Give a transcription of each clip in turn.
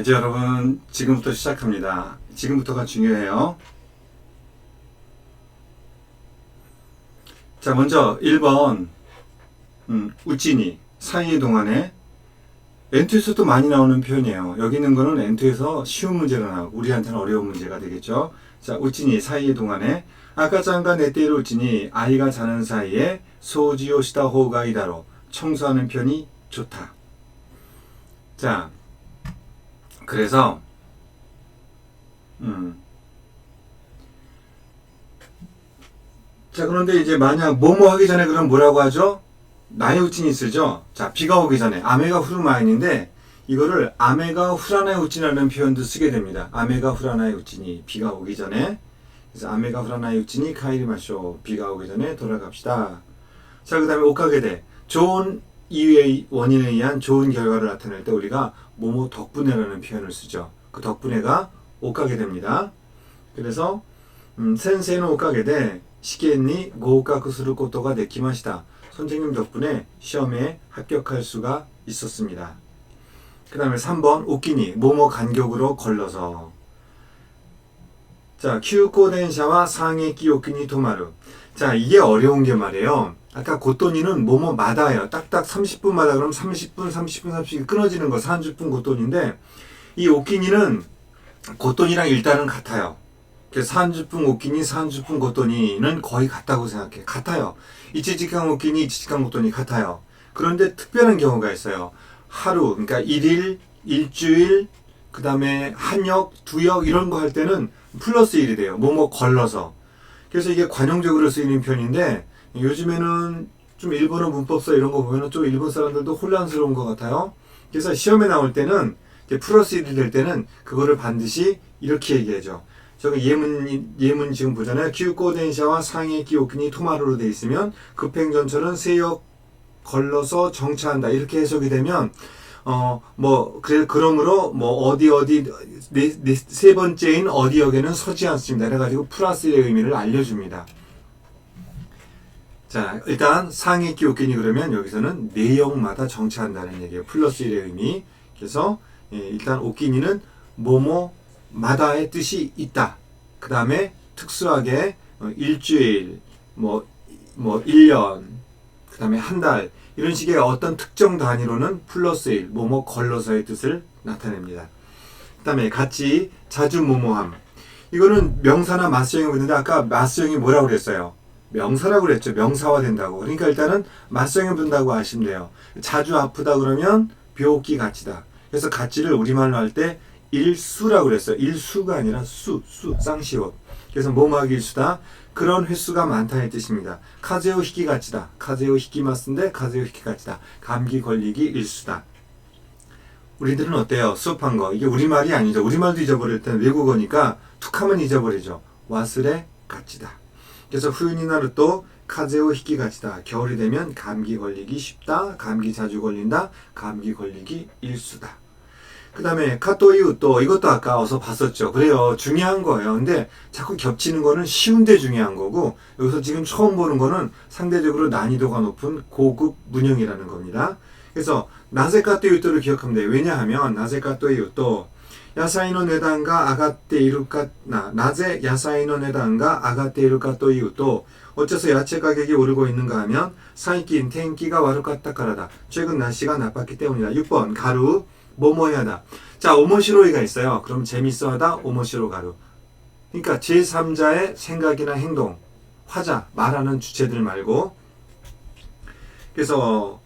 이제 여러분 지금부터 시작합니다. 지금부터가 중요해요. 자 먼저 1번 음, 우찌니 사이 동안에 엔투에서도 많이 나오는 표현이에요. 여기 있는 거는 엔투에서 쉬운 문제가 나오고 우리한테는 어려운 문제가 되겠죠. 자 우찌니 사이 동안에 아까짱과 내때를 우찌니 아이가 자는 사이에 소지오 시다 호가 이다로 청소하는 편이 좋다. 자 그래서 음. 자 그런데 이제 만약 뭐뭐 하기 전에 그럼 뭐라고 하죠? 나의 우친이 쓰죠. 자 비가 오기 전에 아메가 후르마인인데 이거를 아메가 후라나의 우친이라는 표현도 쓰게 됩니다. 아메가 후라나의 우친이 비가 오기 전에 그래서 아메가 후라나의 우친이 카이리 마쇼 비가 오기 전에 돌아갑시다. 자 그 다음에 오카게데 좋은 이유의 원인에 의한 좋은 결과를 나타낼 때 우리가 뭐뭐 덕분에라는 표현을 쓰죠. 그 덕분에가 오카게 됩니다. 그래서 음, 센세는 오카게데 시계니 고가쿠스를 것도가 내키마시다. 선생님 덕분에 시험에 합격할 수가 있었습니다. 그 다음에 3번 오끼니 뭐뭐 간격으로 걸러서 자 큐코電車와 상해 끼오끼니 도마루 자 이게 어려운 게 말이에요. 아까 고토니는 뭐뭐 마다예요. 딱딱 30분마다 그럼 30분 30분 30분 끊어지는 거 30분 고토니인데 이 오끼니는 고토니랑 일단은 같아요. 그래서 30분 오끼니 30분 고토니는 거의 같다고 생각해. 같아요. 이치지칸 오끼니 이치지칸 고토니 같아요. 그런데 특별한 경우가 있어요. 하루 그러니까 일일 일주일 그 다음에 한 역 두 역 이런 거 할 때는 플러스 1이 돼요. 뭐뭐 걸러서. 그래서 이게 관용적으로 쓰이는 편인데 요즘에는 좀 일본어 문법서 이런 거 보면은 좀 일본 사람들도 혼란스러운 것 같아요. 그래서 시험에 나올 때는 플러스 1이 될 때는 그거를 반드시 이렇게 얘기해줘. 저기 예문 예문 지금 보잖아요. 키우코덴샤와 상해 끼오키니 토마루로 돼 있으면 급행전철은 세역 걸러서 정차한다 이렇게 해석이 되면 어 뭐 그래 그러므로 뭐 어디 어디 네, 네, 세 번째인 어디역에는 서지 않습니다. 그래가지고 플러스의 의미를 알려줍니다. 자 일단 상해 끼오키니 그러면 여기서는 내역마다 정차한다는 얘기예요. 플러스 1의 의미. 그래서 예, 일단 오키니는 뭐뭐 마다의 뜻이 있다. 그 다음에 특수하게 어, 일주일, 뭐, 뭐, 1년, 그 다음에 한 달, 이런 식의 어떤 특정 단위로는 플러스 1, 뭐뭐 걸러서의 뜻을 나타냅니다. 그 다음에 같이 자주 뭐뭐함. 이거는 명사나 맞수형이 붙는데 아까 맞수형이 뭐라고 그랬어요? 명사라고 그랬죠. 명사화 된다고. 그러니까 일단은 맞수형이 붙는다고 아시면 돼요. 자주 아프다 그러면 묘기 가치다. 그래서 가치를 우리말로 할 때 일수라고 그랬어요. 일수가 아니라 수, 수, 쌍시옷. 그래서 뭐뭐하기 일수다. 그런 횟수가 많다의 뜻입니다. 카제오 히키 가치다. 카제오 히키 마스인데 카제오 히키 가치다. 감기 걸리기 일수다. 우리들은 어때요? 수업한 거. 이게 우리말이 아니죠. 우리말도 잊어버릴 때는 외국어니까 툭 하면 잊어버리죠. 와스레 가치다. 그래서 후윤이나루 또 카제오 히키 가치다. 겨울이 되면 감기 걸리기 쉽다. 감기 자주 걸린다. 감기 걸리기 일수다. 그 다음에 카토이우 또 이것도 아까 어서 봤었죠. 그래요. 중요한 거예요. 근데 자꾸 겹치는 거는 쉬운데 중요한 거고 여기서 지금 처음 보는 거는 상대적으로 난이도가 높은 고급 문형이라는 겁니다. 그래서 나제 카토이우토를 기억하면 돼요. 왜냐하면 나제 카토이우토 이유도 어째서 야채 가격이 오르고 있는가 하면 사이킨 텐키가 와르카타 카라다 최근 날씨가 나빴기 때문이다 6번 가루 뭐뭐야다 자 오모시로이가 있어요。 그럼 재밌어 하다? 오모시로 가루 그러니까 제3자의 생각이나 행동 화자 말하는 주체들 말고. 그래서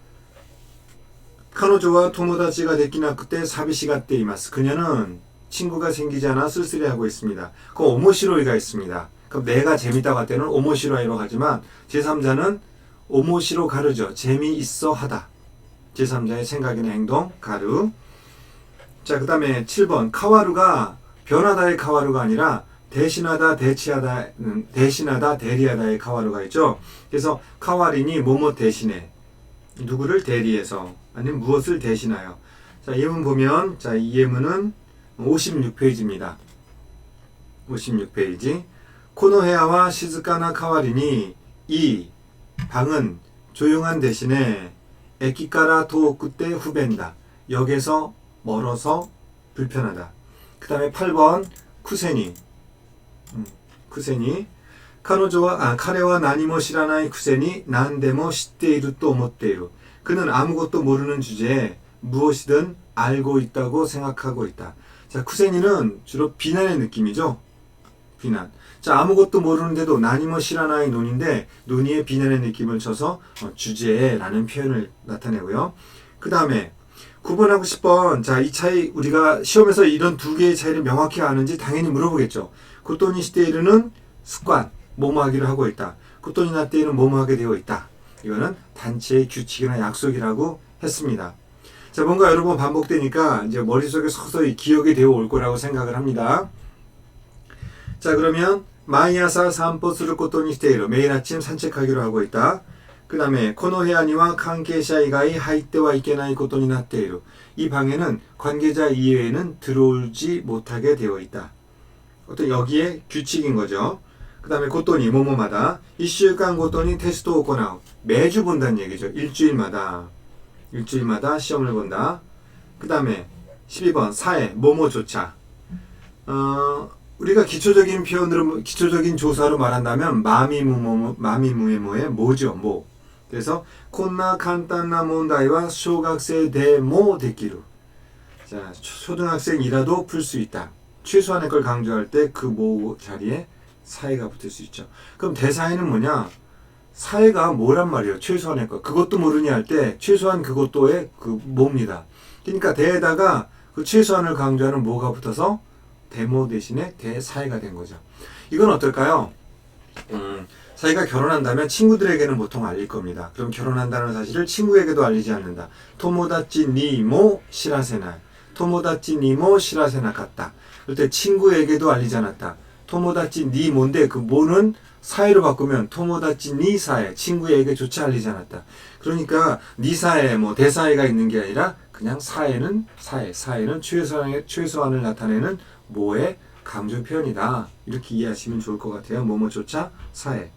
카노조와 토모다치가 됐기나 그때 사비시가 때이마스. 그녀는 친구가 생기지 않아 쓸쓸해하고 있습니다. 그 오모시로이가 있습니다. 그럼 내가 재밌다고 할 때는 오모시로이로 하지만 제3자는 오모시로 가르죠. 재미있어 하다. 제3자의 생각이나 행동 가르. 자, 그 다음에 7번 카와루가 변하다의 카와루가 아니라 대신하다, 대치하다, 음, 대신하다, 대리하다의 카와루가 있죠. 그래서 카와리니 뭐뭐 대신해. 누구를 대리해서 아니면 무엇을 대신하여 자 예문 보면 자 이 예문은 56페이지입니다 56페이지 코노헤아와 시즈카나 카와리니 이 방은 조용한 대신에 에키카라 도쿠 때 후벤다 역에서 멀어서 불편하다. 그 다음에 8번 쿠세니. 음, 쿠세니. 카노조와 아 카레와 나니모 시라나이 쿠세니 난데모 시테이루 또 모테이루. 그는 아무것도 모르는 주제에 무엇이든 알고 있다고 생각하고 있다. 자, 쿠세니는 주로 비난의 느낌이죠. 비난. 자, 아무것도 모르는데도 나니모 시라나이 논인데 논의에 비난의 느낌을 쳐서 어, 주제라는 표현을 나타내고요. 그 다음에 9번하고 10번. 자, 이 차이 우리가 시험에서 이런 두 개의 차이를 명확히 아는지 당연히 물어보겠죠. 고토니 시테이르는 습관, 뭐뭐 하기를 하고 있다. 고토니 나테이는 뭐뭐 하게 되어 있다. 이거는 단체의 규칙이나 약속이라고 했습니다. 자, 뭔가 여러 번 반복되니까 이제 머릿속에 서서히 기억이 되어 올 거라고 생각을 합니다. 자, 그러면 마이아사 고토니 시테이르 매일 아침 산책하기로 하고 있다. 그 다음에 코노헤아니와 관계자 이가이 하이테와 이케나이 고토니 나테이루 이 방에는 관계자 이외에는 들어오지 못하게 되어 있다. 어떤 여기에 규칙인 거죠. 그 다음에 고토니 모모마다 이슈간 고토니 테스트 오코나우 매주 본다는 얘기죠. 일주일마다. 일주일마다 시험을 본다. 그 다음에 12번 사회 모모조차. 어, 우리가 기초적인 표현으로 기초적인 조사로 말한다면 마미무모 마미무에모의 뭐죠 뭐. 그래서 콘나 간단나 문다이와 쇼각세 데모 데키루 자 초등학생이라도 풀 수 있다. 최소한의 걸 강조할 때 그 모 자리에 사회가 붙을 수 있죠 그럼 대사에는 뭐냐 사회가 뭐란 말이에요 최소한의 것 그것도 모르니 할 때 최소한 그것도의 그 뭐입니다 그러니까 대에다가 그 최소한을 강조하는 뭐가 붙어서 데모 대신에 대사회가 된 거죠. 이건 어떨까요? 음, 자기가 결혼한다면 친구들에게는 보통 알릴 겁니다. 그럼 결혼한다는 사실을 친구에게도 알리지 않는다. 토모다치 니모 시라세나. 토모다치 니모 시라세나 같다. 그때 친구에게도 알리지 않았다. 토모다치 니 뭔데 그 뭐는 사회로 바꾸면 토모다치 니 사회 친구에게조차 알리지 않았다. 그러니까 니 사회 뭐 대사회가 있는 게 아니라 그냥 사회는 사회 사회는 최소한의 최소한을 나타내는 뭐의 강조 표현이다. 이렇게 이해하시면 좋을 것 같아요. 뭐뭐조차 사회.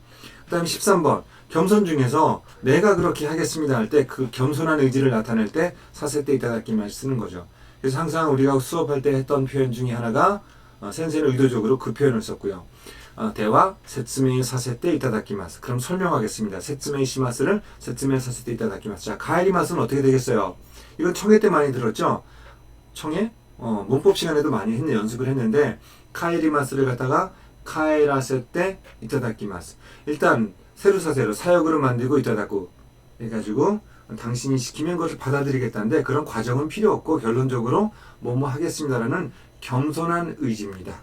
그 다음에 13번. 겸손 중에서 내가 그렇게 하겠습니다 할 때 그 겸손한 의지를 나타낼 때 사세 때 이따다키만 쓰는 거죠. 그래서 항상 우리가 수업할 때 했던 표현 중에 하나가 어, 센세는 의도적으로 그 표현을 썼고요. 어, 대화 세츠메이 사세 때 이따다키마스. 그럼 설명하겠습니다. 세츠메이 시마스를 세츠메이 사세 때 이따다키마스. 자, 가에리마스는 어떻게 되겠어요? 이건 청해 때 많이 들었죠? 청해? 어, 문법 시간에도 많이 했는 연습을 했는데 카에리마스를 갖다가 카에라세 때 이타다키마스. 일단 세루사세로 사역으로 만들고 이타다고 해가지고 당신이 시키면 그것을 받아들이겠다는데 그런 과정은 필요 없고 결론적으로 뭐뭐 하겠습니다라는 겸손한 의지입니다.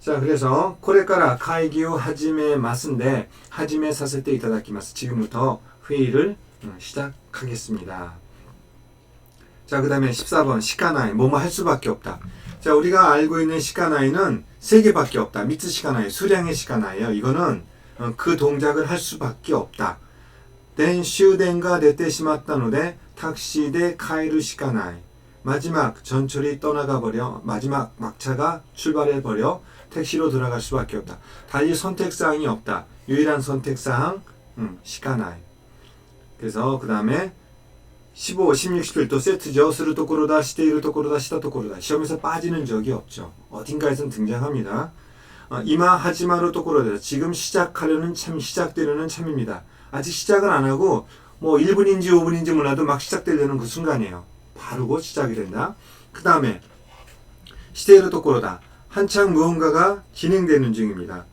자 그래서 코레카라 카이기오 하지메 마스인데 하지메 사세 때 이타다키마스 지금부터 회의를 음, 시작하겠습니다. 자, 그 다음에 14번, 시카나이. 뭐뭐 할 수밖에 없다. 자, 우리가 알고 있는 시카나이는 세 개밖에 없다. 미츠 시카나이, 수량의 시카나이요. 이거는 어, 그 동작을 할 수밖에 없다. 된 슈덴가 네테 시마타노데 탁시데 카이루 시카나이. 마지막 전철이 떠나가 버려 마지막 막차가 출발해 버려 택시로 돌아갈 수밖에 없다. 달리 선택사항이 없다. 유일한 선택사항 음, 시카나이. 그래서 그 다음에 15, 16, 17 또 세트죠. 스루 토코로다, 시테이루 토코로다, 시다 토코로다. 시험에서 빠지는 적이 없죠. 어딘가에선 등장합니다. 어, 이마 하지마루 토코로다. 지금 시작하려는 참, 시작되려는 참입니다. 아직 시작을 안 하고 뭐 1분인지 5분인지 몰라도 막 시작되려는 그 순간이에요. 바르고 시작이 된다. 그 다음에 시테이루 토코로다. 한창 무언가가 진행되는 중입니다.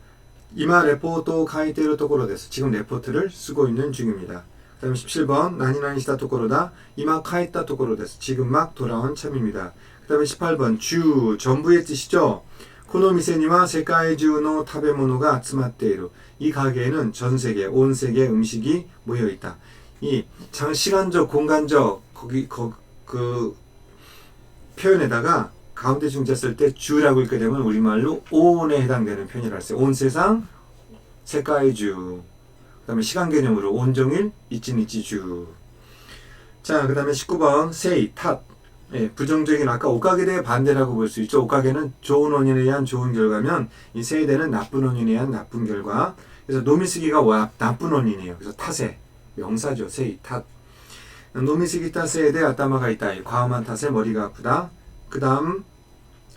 이마 레포토 카이테루 토코로 데스. 지금 레포트를 쓰고 있는 중입니다. 그 다음에 17번 나니나니 시다 토코로다 이마 카이타 토코로 데스 지금 막 돌아온 참입니다. 그 다음에 18번 주 전부의 뜻이죠. 코노미세니와 세카이주노 타베모노가 아츠마테이루 이 가게에는 전 세계 온 세계 음식이 모여 있다. 이 장 시간적 공간적 거기 거, 그 표현에다가 가운데 중자 쓸 때 주라고 읽게 되면 우리말로 온에 해당되는 표현이라 했어요. 온 세상 세카이주 그 다음에 시간 개념으로 온종일 이치니치주 자, 그 다음에 19번 세이, 탓 예, 부정적인 아까 옷가게 대의 반대라고 볼 수 있죠. 옷가게는 좋은 원인에 의한 좋은 결과면 이 세이대는 나쁜 원인에 의한 나쁜 결과. 그래서 노미스기가 와, 나쁜 원인이에요. 그래서 탓에 명사죠. 세이, 탓. 노미스기 탓에 대해 아따마가 있다. 과음한 탓에 머리가 아프다. 그 다음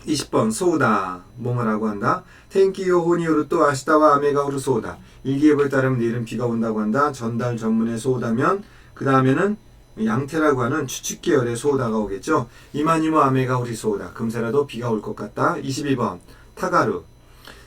20번 소우다. 뭐뭐라고 한다? 텐키요 호니요르 또 아시다와 아메가 후르 소우다. 일기예보에 따르면 내일은 비가 온다고 한다. 전달 전문의 소우다면 그 다음에는 양태라고 하는 추측 계열의 소우다가 오겠죠. 이마니모 아메가 후리 소우다. 금세라도 비가 올 것 같다. 22번 타가루.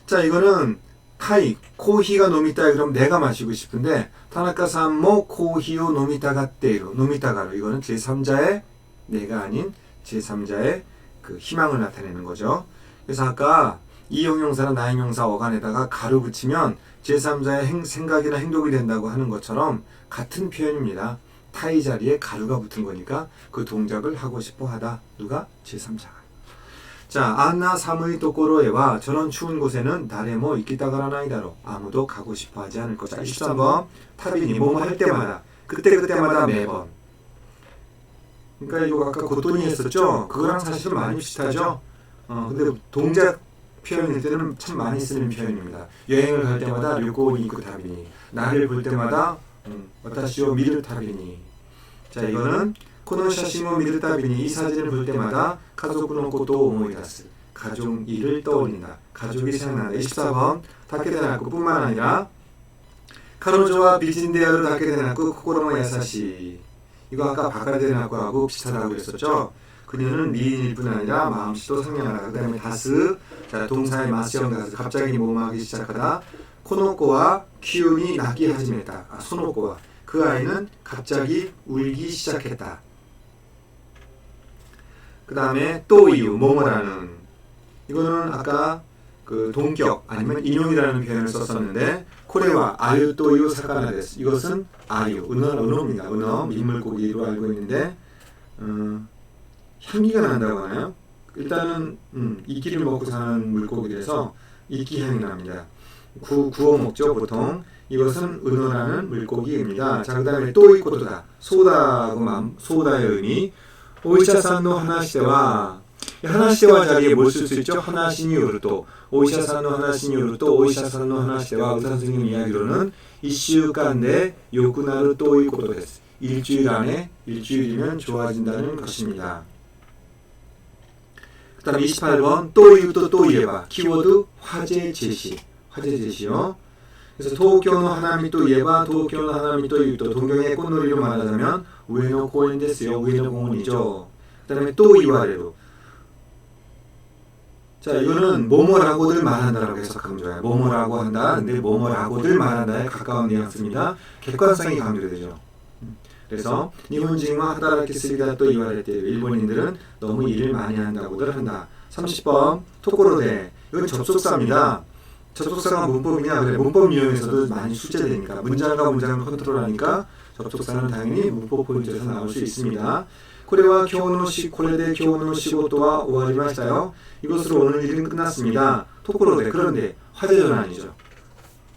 자 이거는 타이 코히가 노미타 그럼 내가 마시고 싶은데 타나카 산모 코히오 노미타가 때로 노미타가루 이거는 제3자의 내가 아닌 제3자의 그 희망을 나타내는 거죠. 그래서 아까 이 형용사나 나 형용사 어간에다가 가루 붙이면 제3자의 행- 생각이나 행동이 된다고 하는 것처럼 같은 표현입니다. 타이 자리에 가루가 붙은 거니까 그 동작을 하고 싶어 하다. 누가? 제3자가. 자, 안나 사무이 도코로에와 저런 추운 곳에는 다레모 이키타가라나이다로 아무도 가고 싶어 하지 않을 거다. 23번 타빈이 뭐뭐 할 때마다 그때 그때마다 매번 그러니까 이거 아까 고토니 했었죠? 그거랑 사실은 많이 비슷하죠? 어, 근데 동작 표현일 때는 참 많이 쓰는 표현입니다. 여행을 갈 때마다 료코니 이쿠 타비니 나를 볼 때마다 음, 와타시오 미르 타비니 자 이거는 코노 샤시모 미르 타비니 이 사진을 볼 때마다 오모이다스 가족 일을 떠올린다. 가족이 생각난다. 24번 다케데나쿠 뿐만 아니라 카노조와 비진데야를 다케데나쿠 코코로마 야사시 이거 아까 바카데나쿠하고 비슷하다고 했었죠. 그녀는 미인일 뿐 아니라 마음씨도 상냥하다. 그 다음에 다스 자 동사의 마시형 다스 갑자기 모험하기 시작하다. 코노코와 키움이 낳기 하지했다. 아, 소노코와 그 아이는 갑자기 울기 시작했다. 그 다음에 또 이유 뭐뭐라는. 이거는 아까 그 동격 아니면 인용이라는 표현을 썼었는데 코레와 아유 또유 사카나 데스 이것은 아유 은어 은어입니다. 은어 민물고기로 알고 있는데 어, 향기가 난다고 하나요? 일단은 음, 이끼를 먹고 사는 물고기라서 이끼 향이 납니다. 구, 구워 먹죠 보통. 이것은 은어라는 물고기입니다. 자 그 다음에 또 이코도다. 소다고 맘 소다의 의미 오이샤산노 하나시대와 하나시대와 자리에 뭘 쓸 수 있죠? 하나시니 요르또 오이샤산노 하나시니 요르또 오이샤산노 하나시대와 의사 선생님 이야기로는 이슈간데 요쿠나르 또이 코도 데스 일주일 안에 일주일이면 좋아진다는 것입니다. 그 다음에 28번 또 이유도 또 이해봐 키워드 화제 제시 화제 제시요 그래서 도쿄노 하나미 또 이해봐 도쿄노 하나미 또 이유도 동경의 꽃놀이로 말하자면 우에노 공원 데스요 우에노 공원이죠. 그 다음에 또 이와레로 자 이거는 뭐뭐라고들 말한다라고 해석하면 좋아요 뭐뭐라고 한다. 근데 뭐뭐라고들 말한다에 가까운 뉘앙스입니다. 객관성이 강조되죠. 음. 그래서 일본인과 하다라키 쓰기가 또 이와레 때 일본인들은 너무 일을 많이 한다고들 한다. 30번 토코로데. 이건 접속사입니다 접속사가 문법이냐 그래 문법 유형에서도 많이 출제되니까 문장과 문장을 컨트롤하니까 접속사는 당연히 문법 포인트에서 나올 수 있습니다. 코레와 교노시 코레데 교노시고도와 오와리마시다요. 이것으로 오늘 일은 끝났습니다. 토코로데 그런데 화제 전환이죠.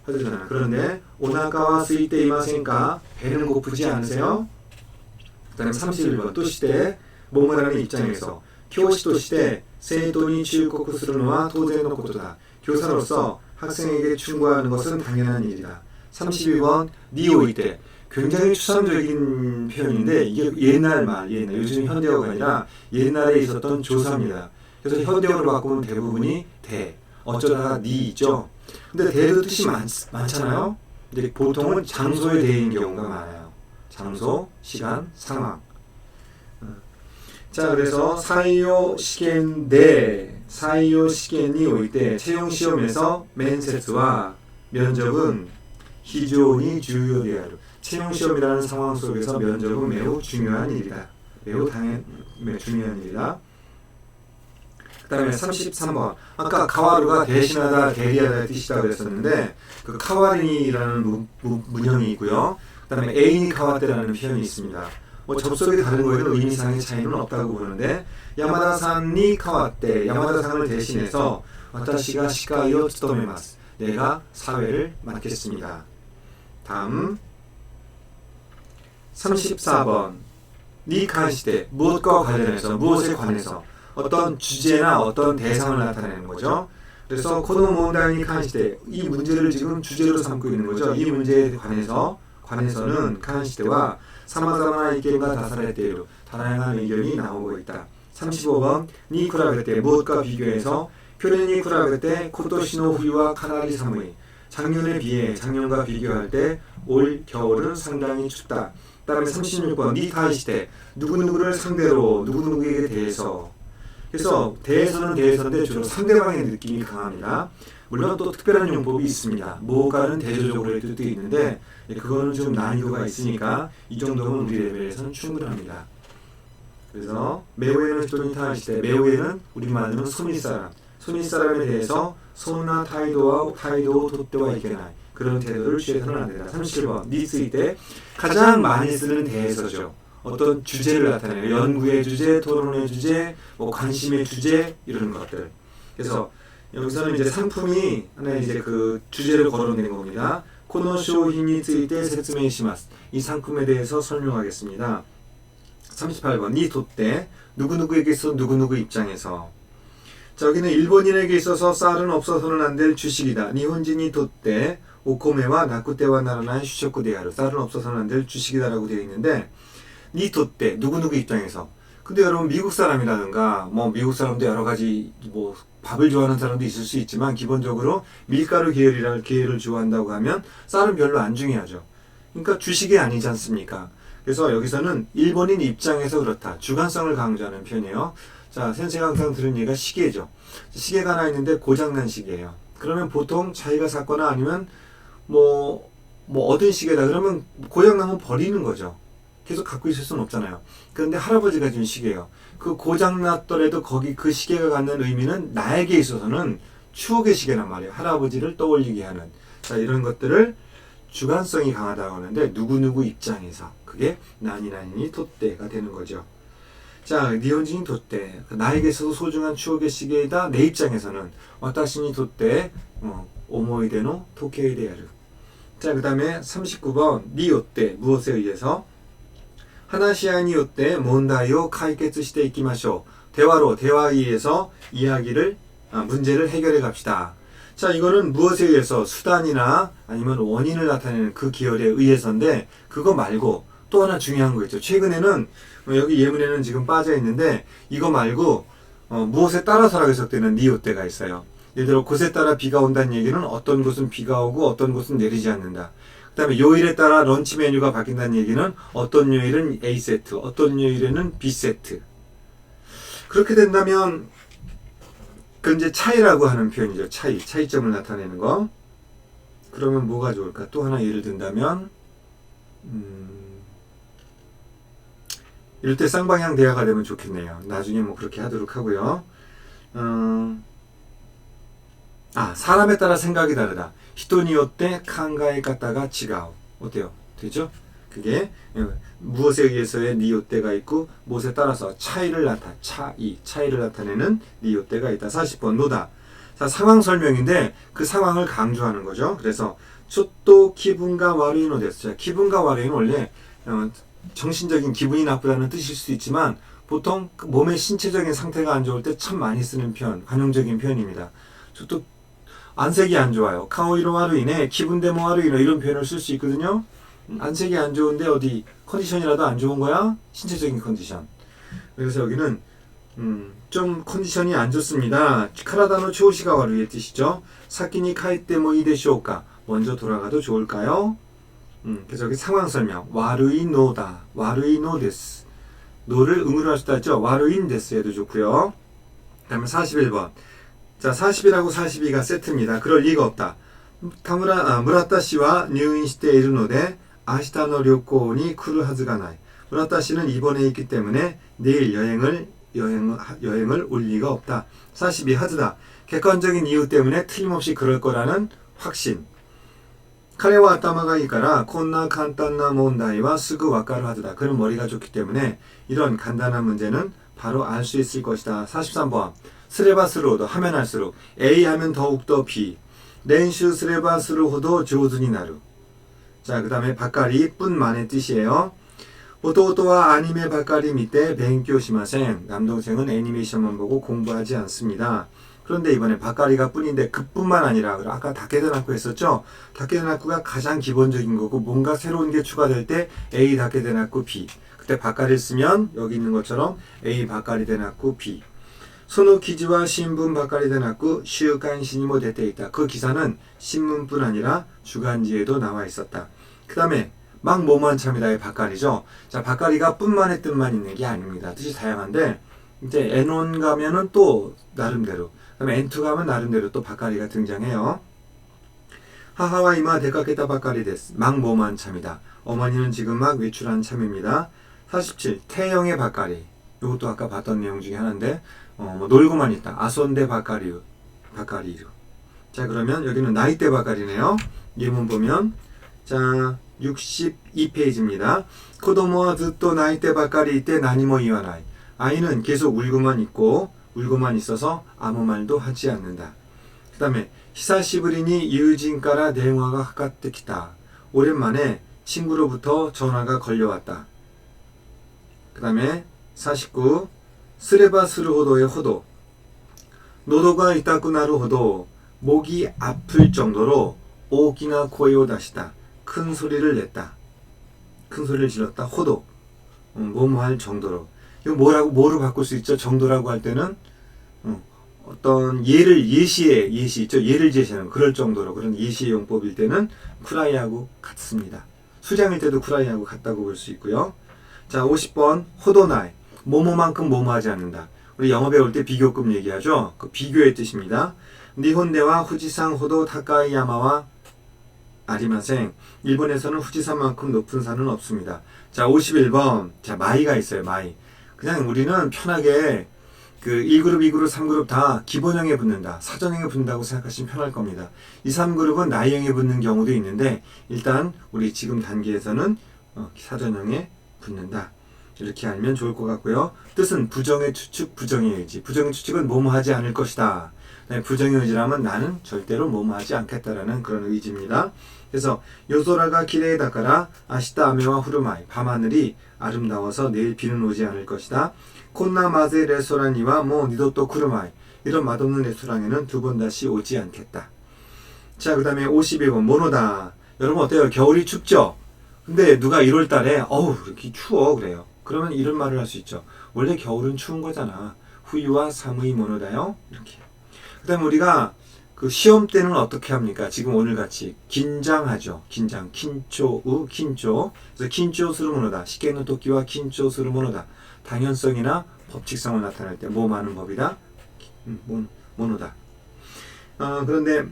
화제 전환. 그런데 오나카와 스이테 이마센가 배는 고프지 않으세요? 그다음에 31번 또 시대 모모라는 입장에서 교시도 시대 세이토니 치우코쿠 스르노와 토제노 코토다. 교사로서 학생에게 충고하는 것은 당연한 일이다. 32번 니오이 때 굉장히 추상적인 표현인데 이게 옛날 말, 옛날 요즘 현대어가 아니라 옛날에 있었던 조사입니다. 그래서 현대어로 바꾸면 대부분이 대, 어쩌다가 니 있죠. 근데 대도 뜻이 많, 많잖아요. 근데 보통은 장소에 대인 경우가 많아요. 장소, 시간, 상황. 어. 자, 그래서 사이오 시겐데 사이오 시겐이 올때 채용 시험에서 면세스와 면접은 기존이 주요되어요. 채용 시험이라는 상황 속에서 면접은 매우 중요한 일이다. 매우 당연 매우 중요한 일이다. 그다음에 33번 아까 카와루가 대신하다 대리하다의 뜻이라고 했었는데 그 카와린이라는 문형이 있고요. 그다음에 애인이 카와테라는 표현이 있습니다. 뭐 접속이 다른 거에는 의미상의 차이는 없다고 보는데 야마다산이 카와때 야마다상을 대신해서 와타시가 시카이오 츠토메마스 내가 사회를 맡겠습니다. 다음 34번 니카시대 무엇과 관련해서 무엇에 관해서 어떤 주제나 어떤 대상을 나타내는 거죠. 그래서 코노몬다니 칸시대 이 문제를 지금 주제로 삼고 있는 거죠. 이 문제에 관해서 관해서는 칸시대와 사마사마나 이견과 다사레대로 다양한 의견이 나오고 있다. 35번 니 쿠라베테 무엇과 비교해서 표현이 쿠라베테 코토시노 후유와 카나리 사무이 작년에 비해 작년과 비교할 때 올 겨울은 상당히 춥다. 그다음에 36번 니 타이시테 누구누구를 상대로 누구누구에게 대해서 그래서 대해서는 대해서인데 주로 상대방의 느낌이 강합니다. 물론 또 특별한 용법이 있습니다. 뭐가는 대조적으로의 뜻도 있는데 예, 그거는 좀 난이도가 있으니까 이 정도면 우리 레벨에서는 충분합니다. 그래서 매우에는 히토니 타이시테 매우에는 우리 말로는 소니 사람 소니 사람에 대해서 소나 타이도와 타이도 토때와 이케나이 그런 태도를 취해서는 안 된다. 37번 니스이 때 가장 많이 쓰는 대해서죠. 어떤 주제를 나타내요. 연구의 주제, 토론의 주제, 뭐 관심의 주제 이런 것들. 그래서 여기서는 이제 상품이 하나 이제 그 주제를 거론된 겁니다. 코노쇼 히니 쓰이때 세츠메이시마스. 이 상품에 대해서 설명하겠습니다. 38번 니 돛대 누구누구에게서 누구누구 입장에서 자, 여기는 일본인에게 있어서 쌀은 없어서는 안 될 주식이다. 니혼진이 돛대 오코메와 나쿠테와 나라나의 슈쇼쿠데야르 쌀은 없어서는 안 될 주식이다라고 되어 있는데 니 돛대 누구누구 입장에서 근데 여러분 미국 사람이라든가 뭐 미국 사람도 여러 가지 뭐 밥을 좋아하는 사람도 있을 수 있지만 기본적으로 밀가루 계열이라 계열을 좋아한다고 하면 쌀은 별로 안 중요하죠. 그러니까 주식이 아니지 않습니까? 그래서 여기서는 일본인 입장에서 그렇다. 주관성을 강조하는 편이에요. 자, 선생가 항상 들은 얘기가 시계죠. 시계가 하나 있는데 고장난 시계예요. 그러면 보통 자기가 샀거나 아니면 뭐, 뭐 얻은 시계다 그러면 고장나면 버리는 거죠. 계속 갖고 있을 수는 없잖아요. 그런데 할아버지가 준 시계예요. 그 고장났더라도 거기 그 시계가 갖는 의미는 나에게 있어서는 추억의 시계란 말이에요. 할아버지를 떠올리게 하는. 자, 이런 것들을 주관성이 강하다고 하는데 누구누구 입장에서 그게 나니나니 토대가 되는 거죠. 자, 니혼진이 돛대. 나에게 있어서 소중한 추억의 시계이다. 내 입장에서는 와타시니 돛대. 어, 오모이데노 토케이데야르. 자, 그 다음에 39번 니 요때 무엇에 의해서 하나시아니 요때 몬다이오 카이케츠시테 이키마쇼. 대화로 대화에 의해서 이야기를 아, 문제를 해결해 갑시다. 자, 이거는 무엇에 의해서 수단이나 아니면 원인을 나타내는 그 기열에 의해서인데 그거 말고 또 하나 중요한 거 있죠. 최근에는 어, 여기 예문에는 지금 빠져 있는데 이거 말고 어, 무엇에 따라서라고 해석되는 니오때가 있어요. 예를 들어 곳에 따라 비가 온다는 얘기는 어떤 곳은 비가 오고 어떤 곳은 내리지 않는다. 그 다음에 요일에 따라 런치 메뉴가 바뀐다는 얘기는 어떤 요일은 A세트, 어떤 요일에는 B세트. 그렇게 된다면 그 이제 차이라고 하는 표현이죠. 차이, 차이점을 나타내는 거. 그러면 뭐가 좋을까? 또 하나 예를 든다면 음, 이럴 때 쌍방향 대화가 되면 좋겠네요. 나중에 뭐 그렇게 하도록 하고요. 음, 아, 사람에 따라 생각이 다르다. 히토니요 때 칸가에 갔다가 지가오. 어때요? 되죠? 그게 예, 무엇에 의해서의 니요때가 있고 무엇에 따라서 차이를 나타 차이 차이를 나타내는 니요때가 있다. 40번 노다. 자, 상황 설명인데 그 상황을 강조하는 거죠. 그래서 초또 기분과 와르이노 됐어요. 기분과 와르이는 원래 어, 정신적인 기분이 나쁘다는 뜻일 수도 있지만 보통 그 몸의 신체적인 상태가 안 좋을 때 참 많이 쓰는 표현, 관용적인 표현입니다. 저또 안색이 안 좋아요. 카오이로 하루이네, 기분 데모 하루이노 이런 표현을 쓸 수 있거든요. 안색이 안 좋은데 어디 컨디션이라도 안 좋은 거야? 신체적인 컨디션. 그래서 여기는 음, 좀 컨디션이 안 좋습니다. 카라다노 초시가와 루의 뜻이죠. 사키니 카이때 뭐 이데시오까 먼저 돌아가도 좋을까요? 음, 그래서 여기 상황 설명. 와루이 노다. 와루이 노 데스. 노를 응으로 할수 있죠. 와루인 데스 해도 좋고요. 그 다음에 41번. 자, 40이라고 42가 세트입니다. 그럴 리가 없다. 타무라, 아, 무라타 씨와 뉴인 시대에 이르노데 아시타노 료코니 쿠르 하즈가 나이. 무라타 씨는 입원해 있기 때문에 내일 여행을 여행, 여행을 올 리가 없다. 42 하즈다. 객관적인 이유 때문에 틀림없이 그럴 거라는 확신. 彼は頭がいいからこんな簡単な問題はすぐわかるはずだ. 그는 머리가 좋기 때문에 이런 간단한 문제는 바로 알 수 있을 것이다. 43번. 스레바 스로도 하면 할수록 A 하면 더욱더 B. 렌슈 스레바 스로호도 조준이 나루. 자, 그 다음에 바까리 뿐만의 뜻이에요. 오토오토와 아니메 바까리 밑에 뱅교 시마생. 남동생은 애니메이션만 보고 공부하지 않습니다. 그런데 이번에 바카리가 뿐인데 그뿐만 아니라 아까 다케데나쿠 했었죠. 다케데나쿠가 가장 기본적인 거고 뭔가 새로운 게 추가될 때 A 다케데나쿠 B. 그때 바카리를 쓰면 여기 있는 것처럼 A 바카리 데나쿠 B. 소노 기지와 신분 바카리 데나쿠 슈간신이모 데테 있다. 그 기사는 신문뿐 아니라 주간지에도 나와 있었다. 그 다음에 막 뭐만 참이다의 바카리죠. 자, 바카리가 뿐만의 뜻만 있는 게 아닙니다. 뜻이 다양한데 이제 N1 가면은 또 나름대로 그다음에 N2 가면 나름대로 또 바카리가 등장해요. 하하와 이마 데카케타 바카리 데스. 막 뭐만 참이다. 어머니는 지금 막 외출한 참입니다. 47. 태영의 바카리. 이것도 아까 봤던 내용 중에 하나인데 어, 뭐 놀고만 있다. 아손데 바카리우. 바카리루. 자, 그러면 여기는 나이대 바카리네요. 예문 보면 자, 62페이지입니다. 코도모와 듣도 나이대 바카리 이때 나니모 이와나이. 아이는 계속 울고만 있고 울고만 있어서 아무 말도 하지 않는다. 그 다음에 히사시부리니 유진가라 대화가 가까뜨기다. 오랜만에 친구로부터 전화가 걸려왔다. 그 다음에 49 스레바스르호도의 호도 노도가 있다구나루 호도 목이 아플 정도로 오기나 코에오 다시다. 큰 소리를 냈다. 큰 소리를 질렀다. 호도 음, 뭐뭐할 정도로 이거 뭐라고 뭐로 바꿀 수 있죠? 정도라고 할 때는 어, 어떤 예를 예시에 예시 있죠? 예를 제시하는 그럴 정도로 그런 예시 용법일 때는 쿠라이하고 같습니다. 수장일 때도 쿠라이하고 같다고 볼 수 있고요. 자, 50번 호도나이 뭐뭐만큼 뭐뭐하지 않는다. 우리 영어 배울 때 비교급 얘기하죠. 그 비교의 뜻입니다. 니혼대와 후지산 호도 타카이야마와 아리마생 일본에서는 후지산만큼 높은 산은 없습니다. 자, 51번. 자, 마이가 있어요. 마이. 그냥 우리는 편하게 그 1그룹, 2그룹, 3그룹 다 기본형에 붙는다. 사전형에 붙는다고 생각하시면 편할 겁니다. 이 3그룹은 나이형에 붙는 경우도 있는데 일단 우리 지금 단계에서는 어, 사전형에 붙는다. 이렇게 알면 좋을 것 같고요. 뜻은 부정의 추측, 부정의 의지. 부정의 추측은 뭐뭐 하지 않을 것이다. 네, 부정의 의지라면 나는 절대로 뭐뭐 하지 않겠다라는 그런 의지입니다. 그래서 요소라가 기레에다가라 아시다 아메와 후르마이 밤하늘이 아름다워서 내일 비는 오지 않을 것이다. 콘나 마제 레스토랑이와 뭐 니도 또 쿠르마이 이런 맛없는 레스토랑에는 두 번 다시 오지 않겠다. 자, 그 다음에 52번 모노다. 여러분 어때요? 겨울이 춥죠? 근데 누가 1월 달에 어우 이렇게 추워 그래요. 그러면 이런 말을 할 수 있죠. 원래 겨울은 추운 거잖아. 후유와 사무이 모노다요. 이렇게. 그다음에 우리가 그 시험 때는 어떻게 합니까? 지금 오늘 같이 긴장하죠. 긴장, 긴초 우, 긴초. 그래서 긴초 스루 모노다. 시계는 도끼와 긴초 스루 모노다. 당연성이나 법칙성을 나타낼 때뭐 많은 법이다. 음, 모- 모노다. 어, 그런데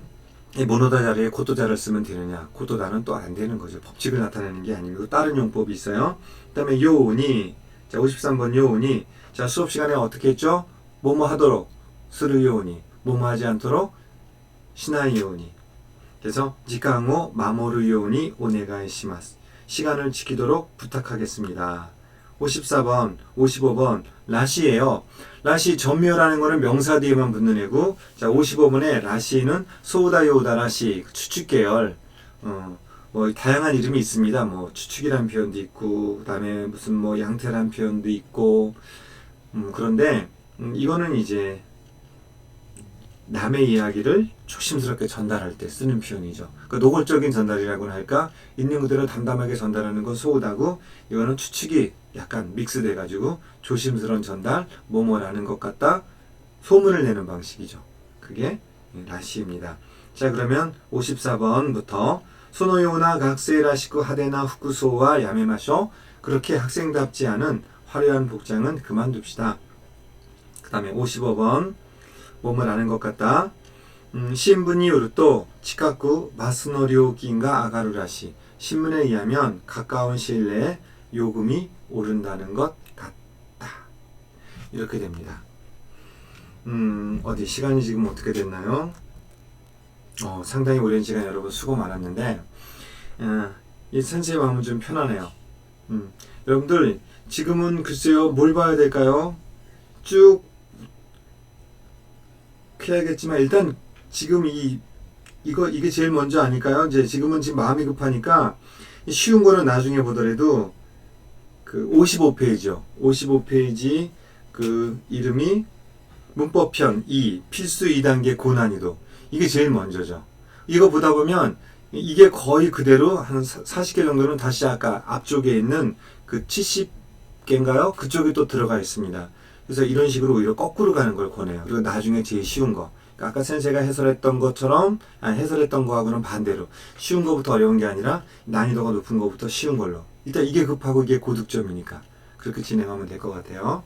이 모노다 자리에 고토자를 쓰면 되느냐? 고토다는 또 안 되는 거죠. 법칙을 나타내는 게 아니고 다른 용법이 있어요. 그 다음에 요운이 자 53번 요운이 자 수업 시간에 어떻게 했죠? 뭐뭐 하도록 스르 요운이 뭐뭐 하지 않도록 시나이 요운이 그래서 지강오 마모르 요운이 오네가이 시마스 시간을 지키도록 부탁하겠습니다. 54번, 55번 라시예요. 라시 전묘라는 거는 명사 뒤에만 붙는 애고 자 55번에 라시는 소우다 요우다 라시 추측 계열 어, 뭐 다양한 이름이 있습니다. 뭐 추측이란 표현도 있고 그다음에 무슨 뭐 양태란 표현도 있고 음, 그런데 음, 이거는 이제 남의 이야기를 조심스럽게 전달할 때 쓰는 표현이죠. 그 노골적인 전달이라고나 할까? 있는 그대로 담담하게 전달하는 건 소우다고 이거는 추측이 약간 믹스돼 가지고 조심스러운 전달, 뭐뭐라는 것 같다 소문을 내는 방식이죠. 그게 라시입니다. 자 그러면 54번부터 소노요나 각세라시쿠 하데나 후쿠소와 야메마쇼 그렇게 학생답지 않은 화려한 복장은 그만둡시다. 그 다음에 55번 몸을 아는 것 같다. 음, 신분이 요르또 치카쿠 마스노료기인가 아가루라시 신문에 의하면 가까운 시일 내에 요금이 오른다는 것 같다. 이렇게 됩니다. 음, 어디 시간이 지금 어떻게 됐나요? 어, 상당히 오랜 시간 여러분 수고 많았는데 어, 이 선생님 마음은 좀 편하네요. 음, 여러분들 지금은 글쎄요 뭘 봐야 될까요? 쭉 해야겠지만 일단 지금 이 이거 이게 제일 먼저 아닐까요? 이제 지금은 지금 마음이 급하니까 이 쉬운 거는 나중에 보더라도 그 55페이지요. 55페이지 그 이름이 문법편 2 필수 2단계 고난이도 이게 제일 먼저죠. 이거 보다 보면 이게 거의 그대로 한 40개 정도는 다시 아까 앞쪽에 있는 그 70개인가요? 그쪽에 또 들어가 있습니다. 그래서 이런 식으로 오히려 거꾸로 가는 걸 권해요. 그리고 나중에 제일 쉬운 거. 아까 센세가 해설했던 것처럼 아니 해설했던 거하고는 반대로 쉬운 거부터 어려운 게 아니라 난이도가 높은 거부터 쉬운 걸로. 일단 이게 급하고 이게 고득점이니까 그렇게 진행하면 될 것 같아요.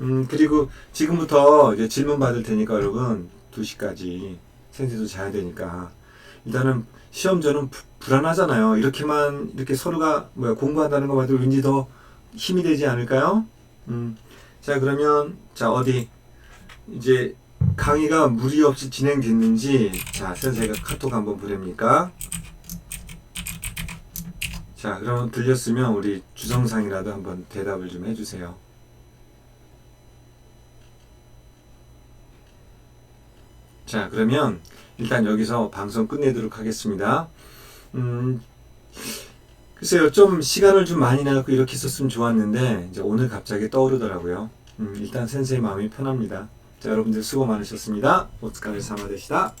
음 그리고 지금부터 이제 질문 받을 테니까 여러분 2시까지 센세도 자야 되니까 일단은 시험 전은 부- 불안하잖아요. 이렇게만 이렇게 서로가 뭐야 공부한다는 것만으로 왠지 더 힘이 되지 않을까요? 음. 자 그러면 자 어디 이제 강의가 무리 없이 진행됐는지 자 선생가 카톡 한번 보냅니까? 자 그럼 들렸으면 우리 주성상이라도 한번 대답을 좀 해주세요. 자 그러면 일단 여기서 방송 끝내도록 하겠습니다. 음, 글쎄요, 좀 시간을 좀 많이 내갖고 이렇게 했었으면 좋았는데, 이제 오늘 갑자기 떠오르더라고요. 음, 일단 센세의 마음이 편합니다. 자, 여러분들 수고 많으셨습니다. 오츠카레 사마 되시다.